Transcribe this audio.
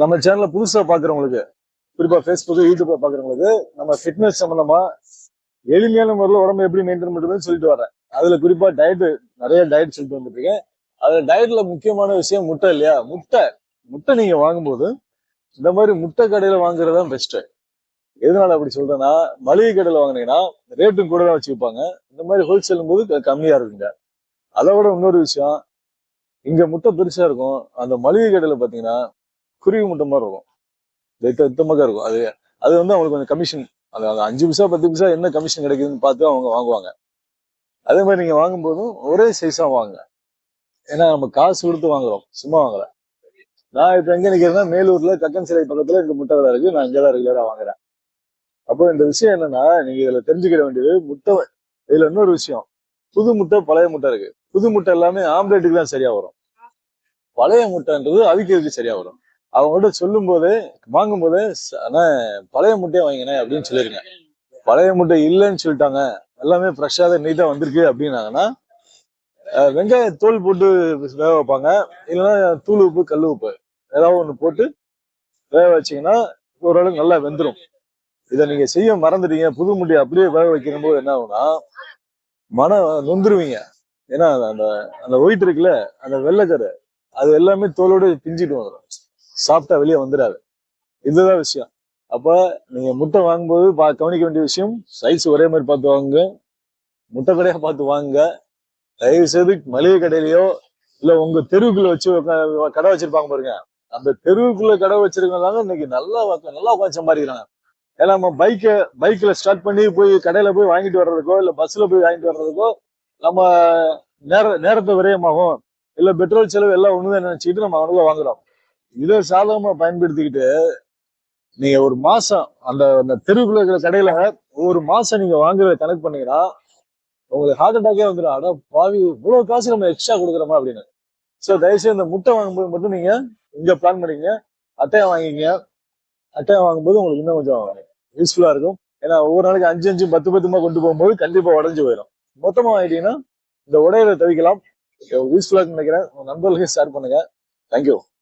நம்ம சேனல்ல புதுசா பாக்குறவங்களுக்கு குறிப்பா ஃபேஸ்புக் யூடியூப்ல பாக்குறவங்களுக்கு நம்ம ஃபிட்னஸ் சம்பந்தமா எளிமையான முறையில் உடம்பு எப்படி மெயின்டைன் பண்றதுன்னு சொல்லிட்டு வரேன் அதுல குறிப்பா டயட் நிறைய டயட் சொல்லிட்டு வந்துட்டு இருக்கேன் அதுல டயட்ல முக்கியமான விஷயம் முட்டை இல்லையா? முட்டை. முட்டை நீங்க வாங்கும்போது இந்த மாதிரி முட்டை கடையில வாங்குறது தான் பெஸ்ட் எதனால அப்படி சொல்றேன்னா மளிகை கடையில வாங்குனீங்கன்னா ரேட்டும் கூட தான் வச்சுப்பாங்க. இந்த மாதிரி ஹோல்சேலும் போது கம்மியா இருக்குங்க. அதை விட இன்னொரு விஷயம் இங்க முட்டை பெருசா இருக்கும். அந்த மளிகை கடையில பாத்தீங்கன்னா குருவி முட்டை மாதிரி இருக்கும். வெத்த வெத்தமாக இருக்கும். அது அது வந்து அவங்களுக்கு கொஞ்சம் கமிஷன் அது அந்த அஞ்சு பைசா பத்து பைசா என்ன கமிஷன் கிடைக்குதுன்னு பார்த்து அவங்க வாங்குவாங்க. அதே மாதிரி நீங்க வாங்கும்போதும் ஒரே சைஸா வாங்க ஏன்னா நம்ம காசு கொடுத்து வாங்குறோம். சும்மா வாங்கல. நான் இப்போ எங்க நிக்கிறேன்னா மேலூர்ல கக்கன் சிலை பக்கத்துல இந்த முட்டை கடை இருக்கு. நான் இங்கதான் ரெகுலராக வாங்குறேன். அப்போ இந்த விஷயம் என்னன்னா நீங்க இதுல தெரிஞ்சுக்கிட வேண்டியது முட்டை இதுல இன்னொரு விஷயம். புது முட்டை பழைய முட்டை இருக்கு. புது முட்டை எல்லாமே ஆம்லேட்டுக்கு தான் சரியா வரும். பழைய முட்டைன்றது அவிக்கிறதுக்கு சரியா வரும். அவங்கள்ட்ட சொல்லும் போது வாங்கும் போதே பழைய முட்டையை வாங்கினேன் அப்படின்னு சொல்லிருங்க. பழைய முட்டை இல்லைன்னு சொல்லிட்டாங்க. எல்லாமே ஃப்ரெஷ்ஷாக தான் நீட்டாக வந்திருக்கு அப்படின்னாங்கன்னா வெங்காய தோல் போட்டு வேக வைப்பாங்க. இல்லைன்னா தூள் உப்பு கல் உப்பு ஏதாவது ஒன்று போட்டு வேக வச்சீங்கன்னா ஓரளவுக்கு நல்லா வெந்துடும் இதை நீங்க செய்ய மறந்துட்டீங்க. புது முட்டையை அப்படியே வேக வைக்கிற போது என்ன ஆகும்னா மன நொந்துருவீங்க. ஏன்னா அந்த- அந்த ஒயிட் இருக்குல்ல அந்த வெள்ளைக்கரை அது எல்லாமே தோலோட பிஞ்சிட்டு வந்துடும் சாப்பிட்டா வெளியே வந்துடாது இதுதான் விஷயம். அப்ப நீங்க முட்டை வாங்கும்போது பா கவனிக்க வேண்டிய விஷயம் சைஸ் ஒரே மாதிரி பார்த்து வாங்க முட்டை கடையா பார்த்து வாங்க. தயவு செய்து மளிகை கடையிலயோ இல்ல உங்க தெருவுக்குள்ள வச்சு கடை வச்சிருப்பாங்க பாருங்க. அந்த தெருவுக்குள்ள கடை வச்சிருக்கனால இன்னைக்கு நல்லா நல்லா உட்காந்து சம்பாதிக்கிறாங்க. ஏன்னா நம்ம பைக்கை பைக்ல ஸ்டார்ட் பண்ணி போய் கடையில போய் வாங்கிட்டு வர்றதுக்கோ இல்ல பஸ்ல போய் வாங்கிட்டு வர்றதுக்கோ நம்ம நேர நேரத்தை விரயமாகும். இல்ல பெட்ரோல் செலவு எல்லாம் ஒண்ணுதான் நினைச்சுக்கிட்டு நம்ம அவனுக்கு வாங்குறோம். இதை சாதகமா பயன்படுத்திக்கிட்டு நீங்க ஒரு மாசம் அந்த அந்த தெருவுக்குள்ள இருக்கிற கடையில ஒரு மாசம் நீங்க வாங்குறத கணக்கு பண்ணீங்கன்னா உங்களுக்கு ஹார்ட் அட்டாக்கே வந்துடும் அட பாவி இவ்வளவு காசு நம்ம எக்ஸ்ட்ரா கொடுக்குறோமா அப்படின்னு. ஸோ தயவுசெய்து இந்த முட்டை வாங்கும்போது மட்டும் நீங்க இங்க பிளான் பண்ணிக்கங்க. அட்டையை வாங்கிக்கங்க. அட்டையை வாங்கும்போது உங்களுக்கு இன்னும் கொஞ்சம் யூஸ்ஃபுல்லா இருக்கும். ஏன்னா ஒவ்வொரு நாளைக்கு அஞ்சு அஞ்சு பத்து பத்துமா கொண்டு போகும்போது கண்டிப்பா உடஞ்சு போயிடும் மொத்தமா வாங்கிட்டீங்கன்னா இந்த உடையில தவிக்கலாம். யூஸ்ஃபுல்லா நினைக்கிறேன். உங்க நண்பர்களுக்கு ஷேர் பண்ணுங்க. தேங்க்யூ